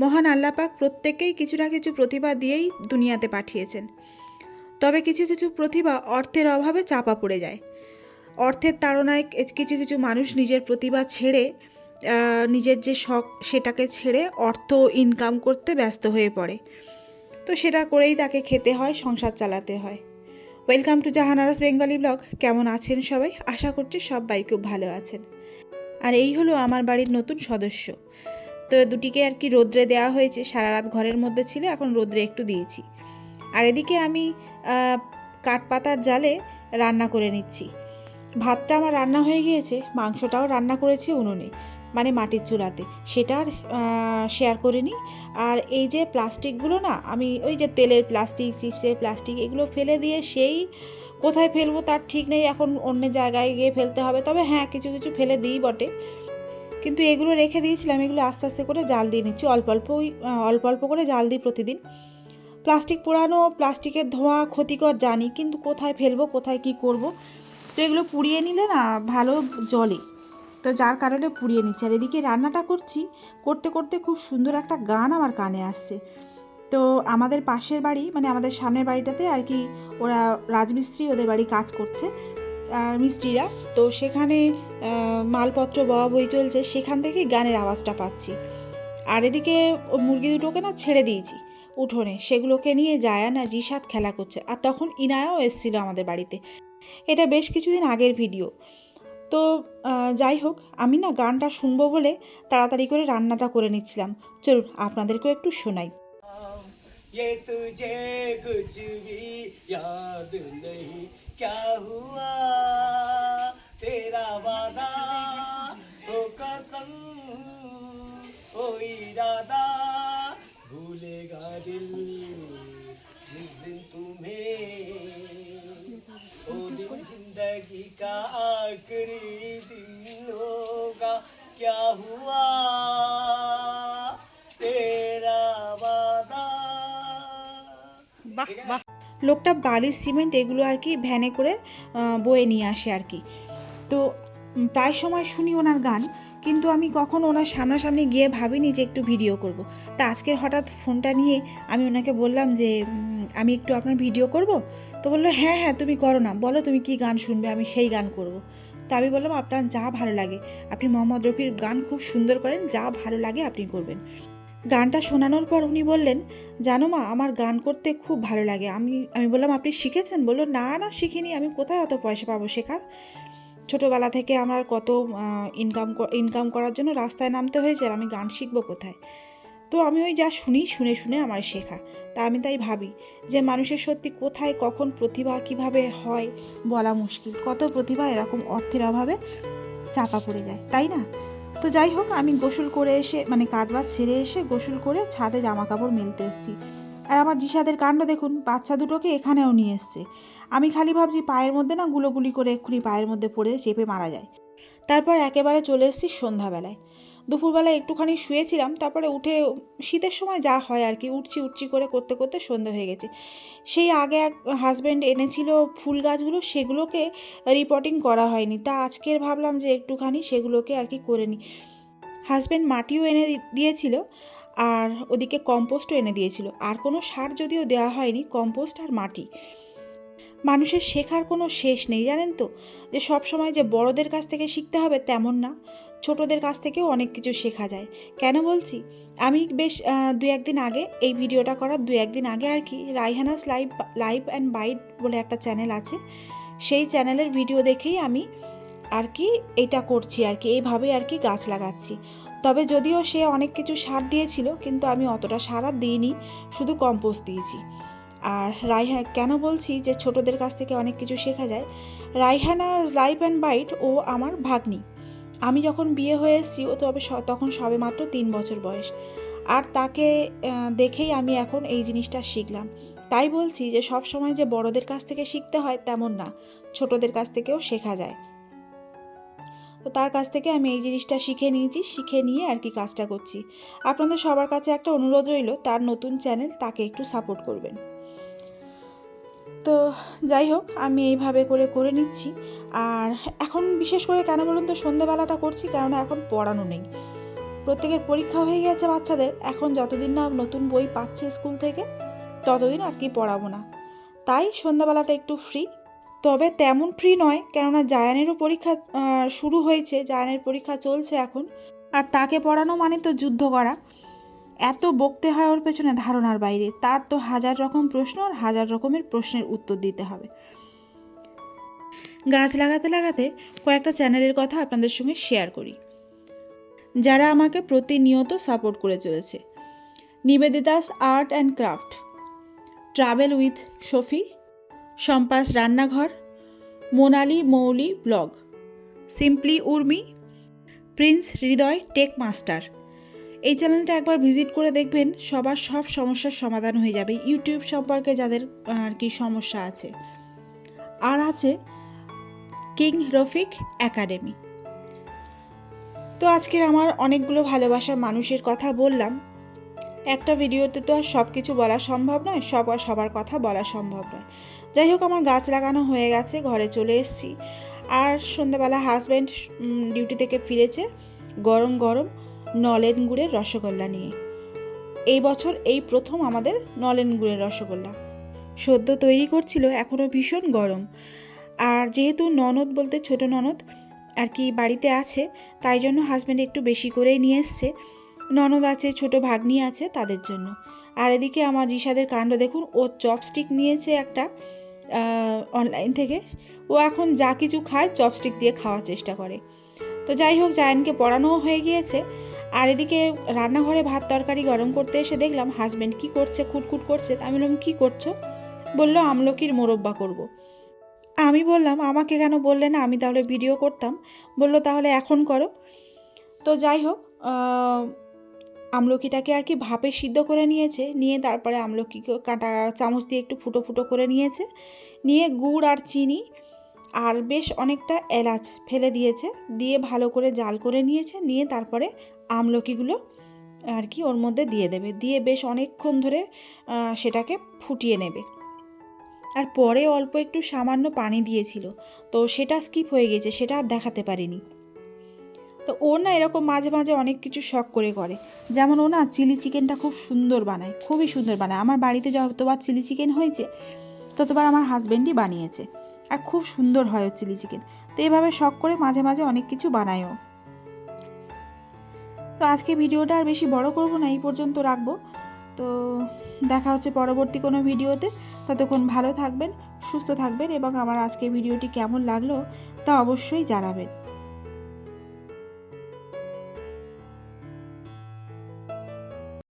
মহান আল্লাপাক প্রত্যেককেই কিছু না কিছু প্রতিভা দিয়েই দুনিয়াতে পাঠিয়েছেন। তবে কিছু কিছু প্রতিভা অর্থের অভাবে চাপা পড়ে যায়। অর্থের তাড়নায় কিছু কিছু মানুষ নিজের প্রতিভা ছেড়ে নিজের যে শখ সেটাকে ছেড়ে অর্থ ইনকাম করতে ব্যস্ত হয়ে পড়ে। তো সেটা করেই তাকে খেতে হয়, সংসার চালাতে হয়। Welcome to Jahanara's Bengali blog কেমন আছেন সবাই? আশা করছি সবাই খুব ভালো আছেন। আর এই হলো আমার বাড়ির নতুন সদস্য। তো দুটিকে আর কি রোদ্রে দেওয়া হয়েছে, সারা রাত ঘরের মধ্যে ছিল, এখন রোদ্রে একটু দিয়েছি। আর এদিকে আমি কাঠপাতার জালে রান্না করে নিচ্ছি। ভাতটা আমার রান্না হয়ে গিয়েছে, মাংসটাও রান্না করেছি উনুনে মানে মাটির চুলাতে। সেটা আর শেয়ার নিই আর এই যে প্লাস্টিকগুলো না, আমি ওই যে তেলের প্লাস্টিক, চিপসের প্লাস্টিক, এগুলো ফেলে দিয়ে সেই কোথায় ফেলব তার ঠিক নেই, এখন অন্য জায়গায় গিয়ে ফেলতে হবে। তবে হ্যাঁ কিছু কিছু ফেলে দিই বটে। কিন্তু এগুলো রেখে দিয়েছিলাম এগুলো আস্তে আস্তে করে জাল দিয়ে নিচ্ছি। অল্প অল্প ওই, অল্প অল্প করে জাল দিই প্রতিদিন। প্লাস্টিক পোড়ানো প্লাস্টিকের ধোঁয়া ক্ষতিকর জানি কিন্তু কোথায় ফেলব কোথায় কি করব? তো এগুলো পুড়িয়ে নিলে না ভালো জলে তো যার কারণে পুড়িয়ে নিচ্ছে। আর এদিকে রান্নাটা করছি করতে করতে খুব সুন্দর একটা গান আমার কানে আসছে। তো আমাদের পাশের বাড়ি মানে আমাদের সামনের বাড়িটাতে আর কি ওরা রাজমিস্ত্রি ওদের বাড়ি কাজ করছে। আর মিস্ত্রিরা তো সেখানে আহ, মালপত্র বওয়া বই চলছে সেখান থেকে গানের আওয়াজটা পাচ্ছি আর এদিকে ও মুরগি দুটোকে না ছেড়ে দিয়েছি উঠোনে সেগুলোকে নিয়ে জায়ান আর জিসাত খেলা করছে আর তখন ইনায়াও এসেছিল আমাদের বাড়িতে এটা বেশ কিছুদিন আগের ভিডিও তো আহ, যাই হোক আমি না গানটা শুনবো বলে তাড়াতাড়ি করে রান্নাটা করে নিচ্ছিলাম চলুন আপনাদেরকেও একটু শোনাই ये तुझे कुछ भी याद नहीं क्या हुआ? तेरा वादा तो कसम ओ इरादा भूलेगा दिल जिस दिन तुम्हें ओ दिन ज़िंदगी का आखिरी दिन होगा। क्या हुआ? तेरा वादा লোকটা বালি সিমেন্ট এগুলো আর কি ভ্যানে করে বয়ে নিয়ে আসে আর কি। তো প্রায় সময় শুনি ওনার গান, কিন্তু আমি কখনো ওনার সামনাসামনি গিয়ে ভাবিনি যে একটু ভিডিও করব। তা আজকের হঠাৎ ফোনটা নিয়ে আমি ওনাকে বললাম যে আমি একটু আপনার ভিডিও করব? তো বলল হ্যাঁ হ্যাঁ তুমি করো না। বলো তুমি কি গান শুনবে? আমি সেই গান করব। তো আমি বললাম, আপনার যা ভালো লাগে, আপনি মোহাম্মদ রফির গান খুব সুন্দর করেন, যা ভালো লাগে আপনি করবেন। গানটা শোনানোর পর উনি বললেন, জানো মা, আমার গান করতে খুব ভালো লাগে। আমি আমি বললাম, আপনি শিখেছেন? বলল, না না, শিখিনি। আমি কোথায় অত পয়সা পাবো শেখার? ছোটোবেলা থেকে আমার কত ইনকাম ইনকাম করার জন্য রাস্তায় নামতে হয়েছে আর আমি গান শিখব কোথায়? তো আমি ওই যা শুনি, শুনে শুনে আমার শেখা। তা আমি তাই ভাবি যে মানুষের সত্যি কোথায়, কখন প্রতিভা কীভাবে হয় বলা মুশকিল। কত প্রতিভা এরকম অর্থের অভাবে চাপা পড়ে যায়, তাই না? তো যাই হোক, আমি গোসল করে এসে মানে কাজ বাজ সেরে এসে গোসল করে ছাদে জামা কাপড় মেলতে এসেছি। আর আমার জিসাদের কাণ্ড দেখুন, বাচ্চা দুটোকে এখানেও নিয়ে এসছে। আমি খালি ভাবছি পায়ের মধ্যে না গুলোগুলি করে এক্ষুনি পায়ের মধ্যে পড়ে চেপে মারা যায়। তারপর একেবারে চলে এসেছি সন্ধ্যাবেলায়। দুপুরবেলায় একটুখানি শুয়েছিলাম, তারপরে উঠে শীতের সময় যা হয় আর কি, উঠছি উঠছি করে করতে করতে সন্ধ্যা হয়ে গেছে। সেই আগে এক হাজব্যান্ড এনেছিল ফুল গাছগুলো, সেগুলোকে রিপোর্টিং করা হয়নি। তা আজকের ভাবলাম যে একটুখানি সেগুলোকে আর কি করে নিই হাজব্যান্ড মাটিও এনে দিয়েছিল আর ওদিকে কম্পোস্টও এনে দিয়েছিল। আর কোনো সার যদিও দেওয়া হয়নি কম্পোস্ট আর মাটি। মানুষের শেখার কোনো শেষ নেই, জানেন তো? যে সব সময় যে বড়দের কাছ থেকে শিখতে হবে, তেমন না। ছোটদের কাছ থেকেও অনেক কিছু শেখা যায়। কেন বলছি? আমি বেশ দু একদিন আগে, এই ভিডিওটা করার দু একদিন আগে আর কি, Raihana's live live and bite বলে একটা চ্যানেল আছে। সেই চ্যানেলের ভিডিও দেখেই আমি আর কি এটা করছি আর কি এইভাবে আর কি গাছ লাগাচ্ছি। তবে যদিও সে অনেক কিছু সার দিয়েছিল, কিন্তু আমি অতটা সার আর দিইনি, শুধু কম্পোস্ট দিয়েছি। আর রাইহা, কেন বলছি যে ছোটদের কাছ থেকে অনেক কিছু শেখা যায়? রাইহানা লাইফ অ্যান্ড বাইট ও আমার ভাগ্নি। আমি যখন বিয়ে হয়ে এসেছি, ও তবে তখন সবে মাত্র তিন বছর বয়স। আর তাকে দেখেই আমি এখন এই জিনিসটা শিখলাম। তাই বলছি যে, সব সময় যে বড়দের কাছ থেকে শিখতে হয় তেমন না, ছোটদের কাছ থেকেও শেখা যায়। তো তার কাছ থেকে আমি এই জিনিসটা শিখে নিয়েছি, শিখে নিয়ে আর কি কাজটা করছি। আপনাদের সবার কাছে একটা অনুরোধ রইল, তার নতুন চ্যানেল তাকে একটু সাপোর্ট করবেন। তো যাই হোক, আমি এইভাবে করে করে নিচ্ছি। আর এখন বিশেষ করে কেন বলুন তো সন্ধ্যেবেলাটা করছি, কেননা এখন পড়ানো নেই। প্রত্যেকের পরীক্ষা হয়ে গেছে বাচ্চাদের, এখন যতদিন না নতুন বই পাচ্ছে স্কুল থেকে, ততদিন আর কি পড়াবো না। তাই সন্ধ্যাবেলাটা একটু ফ্রি তবে তেমন ফ্রি নয়, কেননা জায়ানেরও পরীক্ষা শুরু হয়েছে, জায়ানের পরীক্ষা চলছে এখন, আর তাকে পড়ানো মানে তো যুদ্ধ করা। এত বকতে হয় ওর পেছনে ধারণার বাইরে, তার তো হাজার রকম প্রশ্ন আর হাজার রকমের প্রশ্নের উত্তর দিতে হবে। গাছ লাগাতে লাগাতে কয়েকটা চ্যানেলের কথা আপনাদের সঙ্গে শেয়ার করি। যারা আমাকে প্রতিনিয়ত সাপোর্ট করে চলেছে। Nivedita's art and craft. Travel with Shafi. Sampa's রান্নাঘর। Monali Mouli blog. Simply Urmi. Prince Hridoy tech master. এই চ্যানেলটা একবার ভিজিট করে দেখবেন, সবার সব সমস্যার সমাধান হয়ে যাবে। ইউটিউব সম্পর্কে যাদের আর কি সমস্যা আছে। আর আছে কিং রফিক একাডেমি। তো আজকের আমার অনেকগুলো ভালোবাসার মানুষের কথা বললাম। একটা ভিডিওতে তো আর সব কিছু বলা সম্ভব নয়, সব আর সবার কথা বলা সম্ভব নয়। যাই হোক, আমার গাছ লাগানো হয়ে গেছে, ঘরে চলে এসেছি। আর সন্ধ্যাবেলা হাজব্যান্ড ডিউটি থেকে ফিরেছে গরম গরম নলেন গুড়ের রসগোল্লা নিয়ে। এই বছর এই প্রথম আমাদের নলেন গুড়ের রসগোল্লা। সদ্য তৈরি করছিল এখনও ভীষণ গরম। আর যেহেতু ননদ বলতে ছোট ননদ আর কি বাড়িতে আছে, তাই জন্য হাজব্যান্ড একটু বেশি করেই নিয়ে এসছে। ননদ আছে, ছোট ভাগ্নি আছে তাদের জন্য। আর এদিকে আমার জিসাদের কাণ্ড দেখুন, ও চপস্টিক নিয়েছে একটা অনলাইন থেকে। ও এখন যা কিছু খায় চপস্টিক দিয়ে খাওয়ার চেষ্টা করে। তো যাই হোক, জায়ানকে পড়ানোও হয়ে গিয়েছে। আর এদিকে রান্নাঘরে ভাত তরকারি গরম করতে এসে দেখলাম হাজব্যান্ড কি করছে, খুটখুট করছে। আমি বললাম, কী করছ? বলল, আমলকির মোরব্বা করব। আমি বললাম, আমাকে কেন বললে না? আমি তাহলে ভিডিও করতাম। বলল, তাহলে এখন করো। তো যাই হোক আমলকিটাকে আর কি ভাপে সিদ্ধ করে নিয়েছে, নিয়ে তারপরে আমলকি কাঁটা চামচ দিয়ে একটু ফুটো ফুটো করে নিয়েছে। নিয়ে গুড় আর চিনি আর বেশ অনেকটা এলাচ ফেলে দিয়েছে, দিয়ে ভালো করে জাল করে নিয়েছে, নিয়ে তারপরে আমলকিগুলো আর কি ওর মধ্যে দিয়ে দেবে। দিয়ে বেশ অনেকক্ষণ ধরে সেটাকে ফুটিয়ে নেবে। আর পরে অল্প একটু সামান্য পানি দিয়েছিল। তো সেটা স্কিপ হয়ে গেছে, সেটা আর দেখাতে পারিনি। তো ও না এরকম মাঝে মাঝে অনেক কিছু শখ করে করে। যেমন ও না চিলি চিকেনটা খুব সুন্দর বানায়, খুবই সুন্দর বানায়। আমার বাড়িতে যতবার চিলি চিকেন হয়েছে, ততবার আমার হাজব্যান্ডই বানিয়েছে। আর খুব সুন্দর হয় ও চিলি চিকেন তো এভাবে শখ করে মাঝে মাঝে অনেক কিছু বানায় ও। তো আজকে ভিডিওটা আর বেশি বড় করব না, এই পর্যন্ত রাখব। তো দেখা হচ্ছে পরবর্তী কোনো ভিডিওতে। ততক্ষণ ভালো থাকবেন, সুস্থ থাকবেন এবং আমার আজকে ভিডিওটি কেমন লাগল তা অবশ্যই জানাবেন।